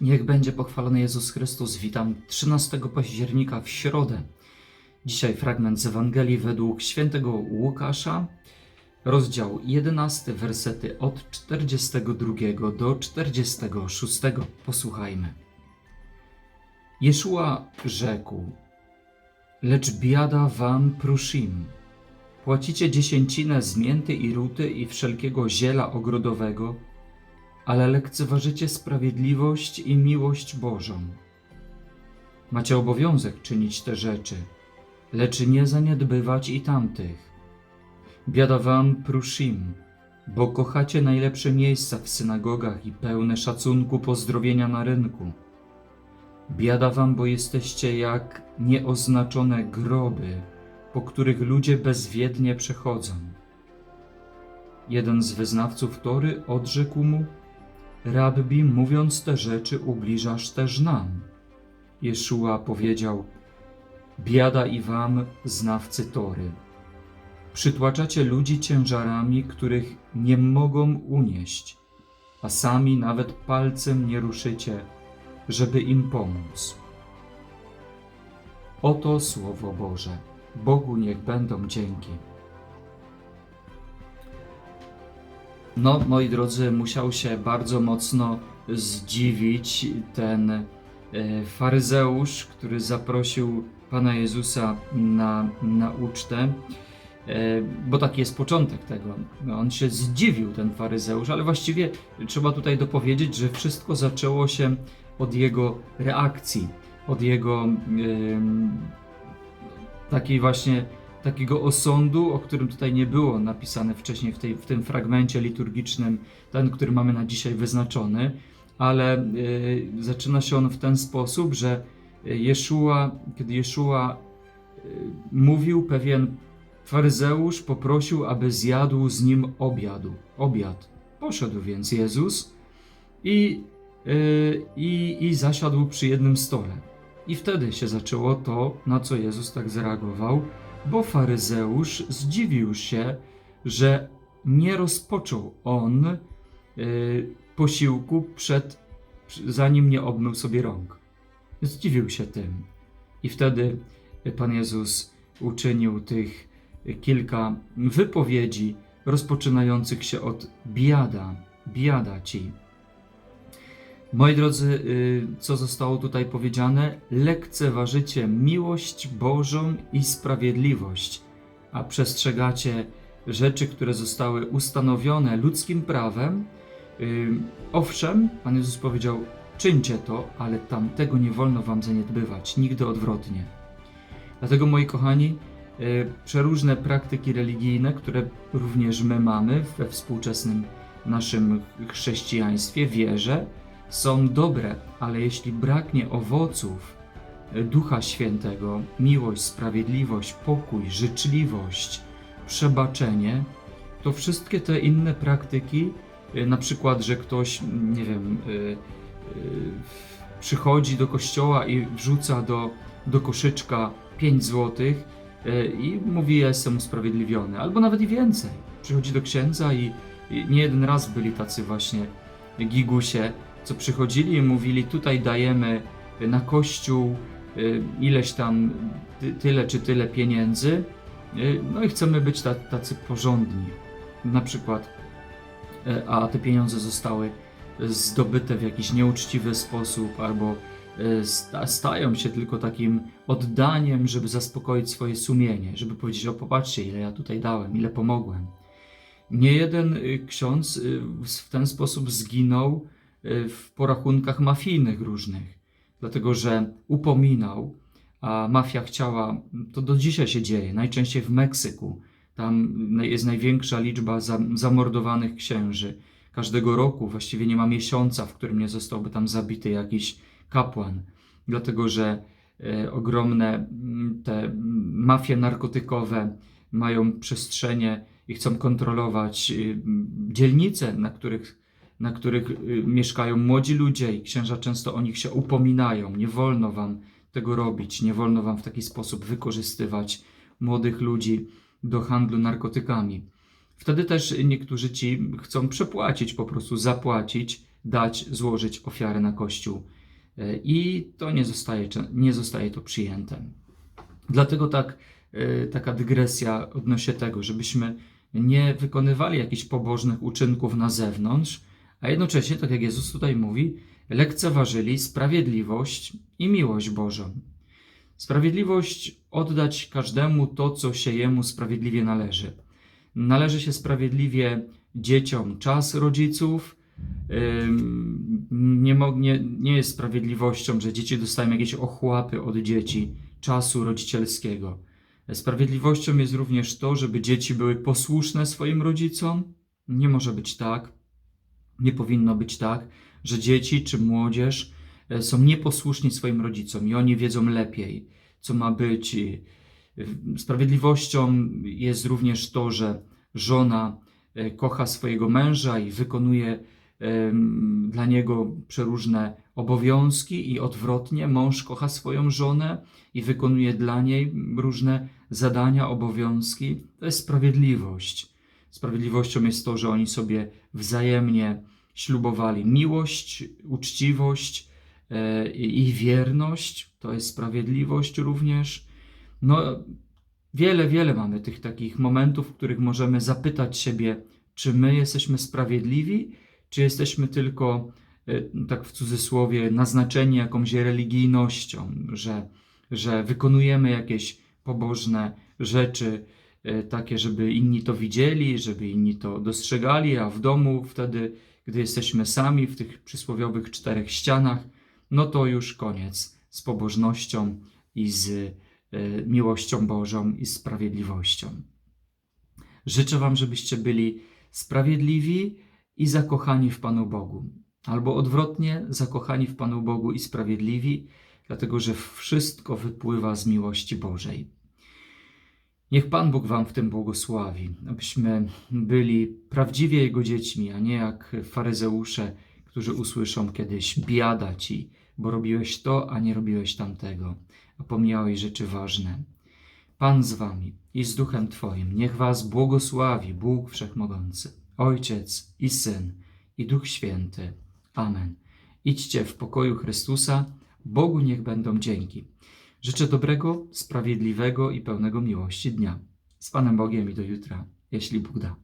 Niech będzie pochwalony Jezus Chrystus. Witam 13 października w środę. Dzisiaj fragment z Ewangelii według świętego Łukasza, rozdział 11, wersety od 42 do 46. Posłuchajmy. Jeszua rzekł: Lecz biada wam pruszim. Płacicie dziesięcinę z mięty i ruty i wszelkiego ziela ogrodowego, ale lekceważycie sprawiedliwość i miłość Bożą. Macie obowiązek czynić te rzeczy, lecz nie zaniedbywać i tamtych. Biada wam pruszim, bo kochacie najlepsze miejsca w synagogach i pełne szacunku pozdrowienia na rynku. Biada wam, bo jesteście jak nieoznaczone groby, po których ludzie bezwiednie przechodzą. Jeden z wyznawców Tory odrzekł mu: Rabbi, mówiąc te rzeczy, ubliżasz też nam. Jeszua powiedział: Biada i wam, znawcy Tory. Przytłaczacie ludzi ciężarami, których nie mogą unieść, a sami nawet palcem nie ruszycie, żeby im pomóc. Oto słowo Boże. Bogu niech będą dzięki. No, moi drodzy, musiał się bardzo mocno zdziwić ten e, faryzeusz, który zaprosił Pana Jezusa na, na ucztę, e, bo taki jest początek tego. On się zdziwił, ten faryzeusz, ale właściwie trzeba tutaj dopowiedzieć, że wszystko zaczęło się od jego reakcji, od jego takiej właśnie takiego osądu, o którym tutaj nie było napisane wcześniej w, tej, w tym fragmencie liturgicznym, ten, który mamy na dzisiaj wyznaczony, ale y, zaczyna się on w ten sposób, że Jeszua, kiedy Jeszua y, mówił, pewien faryzeusz poprosił, aby zjadł z nim obiadu, obiad. Poszedł więc Jezus i, y, i, i zasiadł przy jednym stole. I wtedy się zaczęło to, na co Jezus tak zareagował, bo faryzeusz zdziwił się, że nie rozpoczął on y, posiłku przed, zanim nie obmył sobie rąk. Zdziwił się tym. I wtedy Pan Jezus uczynił tych kilka wypowiedzi rozpoczynających się od biada, biada ci. Moi drodzy, y, co zostało tutaj powiedziane? Lekceważycie miłość Bożą i sprawiedliwość, a przestrzegacie rzeczy, które zostały ustanowione ludzkim prawem. Y, Owszem, Pan Jezus powiedział: czyńcie to, ale tamtego nie wolno wam zaniedbywać, nigdy odwrotnie. Dlatego, moi kochani, y, przeróżne praktyki religijne, które również my mamy we współczesnym naszym chrześcijaństwie, wierze, są dobre, ale jeśli braknie owoców Ducha Świętego, miłość, sprawiedliwość, pokój, życzliwość, przebaczenie, to wszystkie te inne praktyki, e, na przykład, że ktoś, nie wiem, e, przychodzi do kościoła i wrzuca do, do koszyczka 5 złotych i mówi, ja jestem usprawiedliwiony, albo nawet i więcej. Przychodzi do księdza i, i nie jeden raz byli tacy właśnie gigusie, co przychodzili i mówili: Tutaj dajemy na kościół y, ileś tam ty, tyle czy tyle pieniędzy, y, no i chcemy być tacy porządni. Na przykład, y, a te pieniądze zostały zdobyte w jakiś nieuczciwy sposób, albo stają się tylko takim oddaniem, żeby zaspokoić swoje sumienie, żeby powiedzieć: O, popatrzcie, ile ja tutaj dałem, ile pomogłem. Nie jeden ksiądz w ten sposób zginął Y, w porachunkach mafijnych różnych, dlatego że upominał, a mafia chciała, to do dzisiaj się dzieje, najczęściej w Meksyku. Tam jest największa liczba zamordowanych księży. Każdego roku właściwie nie ma miesiąca, w którym nie zostałby tam zabity jakiś kapłan, dlatego że e, ogromne mm, te mafie narkotykowe mają przestrzenie i chcą kontrolować y, dzielnice, na których na których y, mieszkają młodzi ludzie i księża często o nich się upominają. Nie wolno wam tego robić, nie wolno wam w taki sposób wykorzystywać młodych ludzi do handlu narkotykami. Wtedy też niektórzy ci chcą przepłacić, po prostu zapłacić dać, złożyć ofiarę na kościół. E, I to nie zostaje, nie zostaje to przyjęte. Dlatego tak, e, taka dygresja odnośnie tego, żebyśmy nie wykonywali jakichś pobożnych uczynków na zewnątrz, a jednocześnie, tak jak Jezus tutaj mówi, lekceważyli sprawiedliwość i miłość Bożą. Sprawiedliwość oddać każdemu to, co się jemu sprawiedliwie należy. Należy się sprawiedliwie dzieciom czas rodziców. Nie, nie, nie jest sprawiedliwością, że dzieci dostają jakieś ochłapy od dzieci czasu rodzicielskiego. Sprawiedliwością jest również to, żeby dzieci były posłuszne swoim rodzicom. Nie może być tak, nie powinno być tak, że dzieci czy młodzież e, są nieposłuszni swoim rodzicom i oni wiedzą lepiej, co ma być. Sprawiedliwością jest również to, że żona e, kocha swojego męża i wykonuje dla niego przeróżne obowiązki, i odwrotnie mąż kocha swoją żonę i wykonuje dla niej różne zadania, obowiązki. To jest sprawiedliwość. Sprawiedliwością jest to, że oni sobie wzajemnie ślubowali miłość, uczciwość e, i wierność. To jest sprawiedliwość również. No, wiele, wiele mamy tych takich momentów, w których możemy zapytać siebie, czy my jesteśmy sprawiedliwi, czy jesteśmy tylko, e, tak w cudzysłowie, naznaczeni jakąś religijnością, że, że wykonujemy jakieś pobożne rzeczy, takie, żeby inni to widzieli, żeby inni to dostrzegali, a w domu wtedy, gdy jesteśmy sami w tych przysłowiowych czterech ścianach, no to już koniec z pobożnością i z e, miłością Bożą i sprawiedliwością. Życzę Wam, żebyście byli sprawiedliwi i zakochani w Panu Bogu, albo odwrotnie, zakochani w Panu Bogu i sprawiedliwi, dlatego że wszystko wypływa z miłości Bożej. Niech Pan Bóg Wam w tym błogosławi, abyśmy byli prawdziwie Jego dziećmi, a nie jak faryzeusze, którzy usłyszą kiedyś biada Ci, bo robiłeś to, a nie robiłeś tamtego, a pomijałeś rzeczy ważne. Pan z Wami i z Duchem Twoim, niech Was błogosławi Bóg Wszechmogący, Ojciec i Syn i Duch Święty. Amen. Idźcie w pokoju Chrystusa, Bogu niech będą dzięki. Życzę dobrego, sprawiedliwego i pełnego miłości dnia. Z Panem Bogiem i do jutra, jeśli Bóg da.